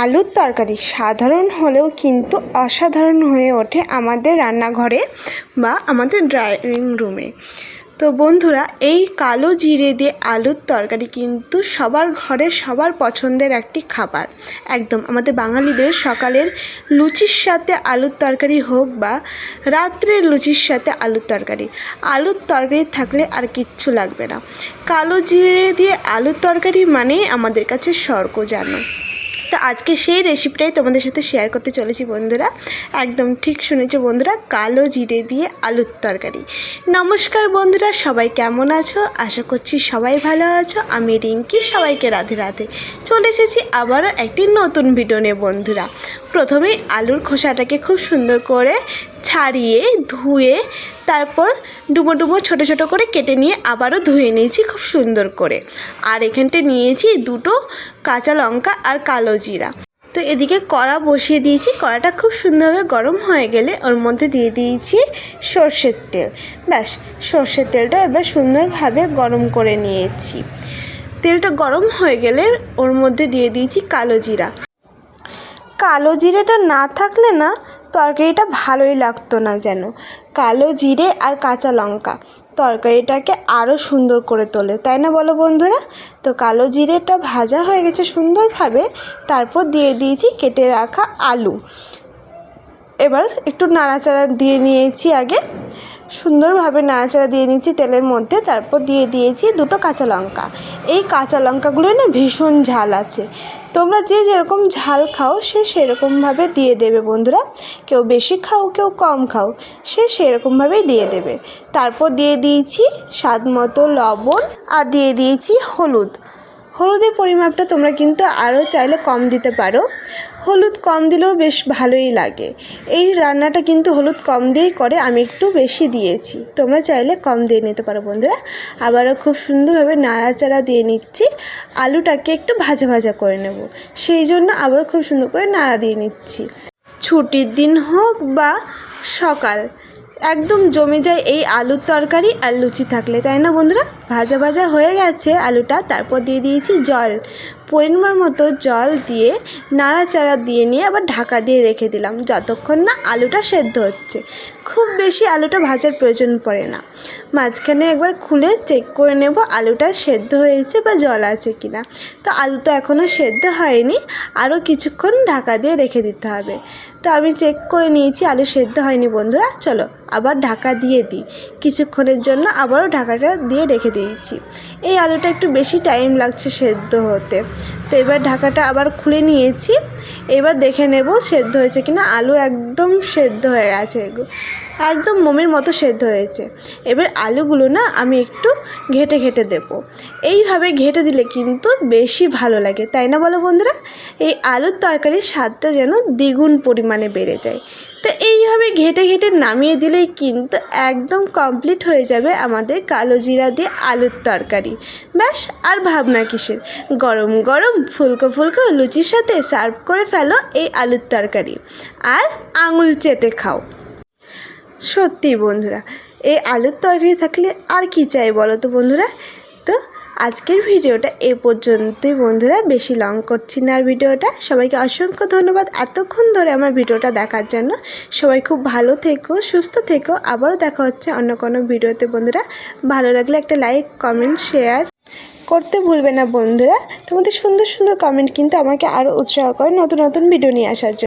আলুর তরকারি সাধারণ হলেও কিন্তু অসাধারণ হয়ে ওঠে আমাদের রান্নাঘরে বা আমাদের ড্রয়িং রুমে। তো বন্ধুরা, এই কালো জিরে দিয়ে আলুর তরকারি কিন্তু সবার ঘরে সবার পছন্দের একটি খাবার। একদম, আমাদের বাঙালিদের সকালের লুচির সাথে আলুর তরকারি হোক বা রাত্রের লুচির সাথে আলুর তরকারি আলুর তরকারি থাকলে আর কিচ্ছু লাগবে না। কালো জিরে দিয়ে আলুর তরকারি মানেই আমাদের কাছে স্বর্গ জানো। তো আজকে সেই রেসিপিটাই তোমাদের সাথে শেয়ার করতে চলেছি বন্ধুরা। একদম ঠিক শুনেছো বন্ধুরা, কালো জিরে দিয়ে আলুর তরকারি। নমস্কার বন্ধুরা, সবাই কেমন আছো? আশা করছি সবাই ভালো আছো। আমি রিঙ্কি, সবাইকে রাধে রাধে। চলে এসেছি আবারও একটি নতুন ভিডিও নিয়ে বন্ধুরা। প্রথমেই আলুর খোসাটাকে খুব সুন্দর করে ছাড়িয়ে, ধুয়ে, তারপর ডুবো ডুবো ছোটো ছোটো করে কেটে নিয়ে আবারও ধুয়ে নিয়েছি খুব সুন্দর করে। আর এখানটা নিয়েছি দুটো কাঁচা লঙ্কা আর কালো জিরা। তো এদিকে কড়া বসিয়ে দিয়েছি। কড়াটা খুব সুন্দরভাবে গরম হয়ে গেলে ওর মধ্যে দিয়ে দিয়েছি সর্ষের তেল। ব্যাস, সর্ষের তেলটা এবার সুন্দরভাবে গরম করে নিয়েছি। তেলটা গরম হয়ে গেলে ওর মধ্যে দিয়ে দিয়েছি কালো জিরা। কালো জিরাটা না থাকলে না তরকারিটা ভালোই লাগতো না যেন। কালো জিরে আর কাঁচা লঙ্কা। তরকারিটাকে আরও সুন্দর করে তোলে, তাই না বলো বন্ধুরা? তো কালো জিরেটা ভাজা হয়ে গেছে সুন্দরভাবে, তারপর দিয়ে দিয়েছি কেটে রাখা আলু। এবার একটু নাড়াচাড়া দিয়ে নিয়েছি আগে। সুন্দরভাবে নাড়াচাড়া দিয়ে নিয়েছি তেলের মধ্যে, তারপর দিয়ে দিয়েছি দুটো কাঁচা লঙ্কা। এই কাঁচা লঙ্কাগুলো না ভীষণ ঝাল আছে। তোমরা যে যেরকম ঝাল খাও, সে সেরকমভাবে দিয়ে দেবে বন্ধুরা। কেউ বেশি খাও, কেউ কম খাও, সে সেরকমভাবেই দিয়ে দেবে। তারপর দিয়ে দিয়েছি স্বাদ মতো লবণ আর দিয়ে দিয়েছি হলুদ। হলুদের পরিমাপটা তোমরা কিন্তু আরও চাইলে কম দিতে পারো। হলুদ কম দিলেও বেশ ভালোই লাগে। এই রান্নাটা কিন্তু হলুদ কম দিয়েই করে, আমি একটু বেশি দিয়েছি। তোমরা চাইলে কম দিয়ে নিতে পারো বন্ধুরা। আবারও খুব সুন্দরভাবে নাড়াচাড়া দিয়ে নিচ্ছি। আলুটাকে একটু ভাজা ভাজা করে নেব। সেই জন্য আবারও খুব সুন্দর করে নাড়া দিয়ে নিচ্ছি। ছুটির দিন হোক বা সকাল, একদম জমে যায় এই আলুর তরকারি আর লুচি থাকলে, তাই না বন্ধুরা? ভাজা ভাজা হয়ে গেছে আলুটা, তারপর দিয়ে দিয়েছি জল। পরিমাণ মতো জল দিয়ে, নাড়াচাড়া দিয়ে নিয়ে আবার ঢাকা দিয়ে রেখে দিলাম। যতক্ষণ না আলুটা সেদ্ধ হচ্ছে। খুব বেশি আলুটা ভাজার প্রয়োজন পড়ে না। মাঝখানে একবার খুলে চেক করে নেব আলুটা সেদ্ধ হয়েছে বা জল আছে কি না তো আলু তো এখনও সেদ্ধ হয়নি, আরও কিছুক্ষণ ঢাকা দিয়ে রেখে দিতে হবে। তো আমি চেক করে নিয়েছি, আলু সেদ্ধ হয়নি বন্ধুরা। চলো, আবার ঢাকা দিয়ে দিই। কিছুক্ষণের জন্য আবারও ঢাকাটা দিয়ে রেখে দিয়েছি। এই আলুটা একটু বেশি টাইম লাগছে সেদ্ধ হতে। তো এবার ঢাকাটা আবার খুলে নিয়েছি। এবার দেখে নেব সেদ্ধ হয়েছে কিনা। আলু একদম সেদ্ধ হয়ে গেছে। একদম মোমের মতো সেদ্ধ হয়েছে। এবার আলুগুলো না আমি একটু ঘেটে ঘেটে দেব। এইভাবে ঘেটে দিলে কিন্তু বেশি ভালো লাগে, তাই না বলো বন্ধুরা? এই আলুর তরকারির স্বাদটা যেন দ্বিগুণ পরিমাণে বেড়ে যায়। তো এইভাবে ঘেটে ঘেটে নামিয়ে দিলেই কিন্তু একদম কমপ্লিট হয়ে যাবে আমাদের কালো জিরা দিয়ে আলুর তরকারি। ব্যাস, আর ভাবনা কিসের? গরম গরম ফুলকো ফুলকো লুচির সাথে সার্ভ করে ফেলো এই আলুর তরকারি। আর আঙুল চেটে খাও। সত্যি বন্ধুরা, এই আলুর তরকারি থাকলে আর কি চাই বলো তো বন্ধুরা? আজকের ভিডিওটা এ পর্যন্তই, বন্ধুরা। বেশি লং করছি না আর ভিডিওটা। সবাইকে অসংখ্য ধন্যবাদ এতক্ষণ ধরে আমার ভিডিওটা দেখার জন্য। সবাই খুব ভালো থেকো, সুস্থ থেকো। আবারও দেখা হচ্ছে অন্য কোনো ভিডিওতে, বন্ধুরা। ভালো লাগলে একটা লাইক কমেন্ট শেয়ার করতে ভুলবে না, বন্ধুরা। তোমাদের সুন্দর সুন্দর কমেন্ট কিন্তু আমাকে আরও উৎসাহ করে নতুন নতুন ভিডিও নিয়ে আসার জন্য।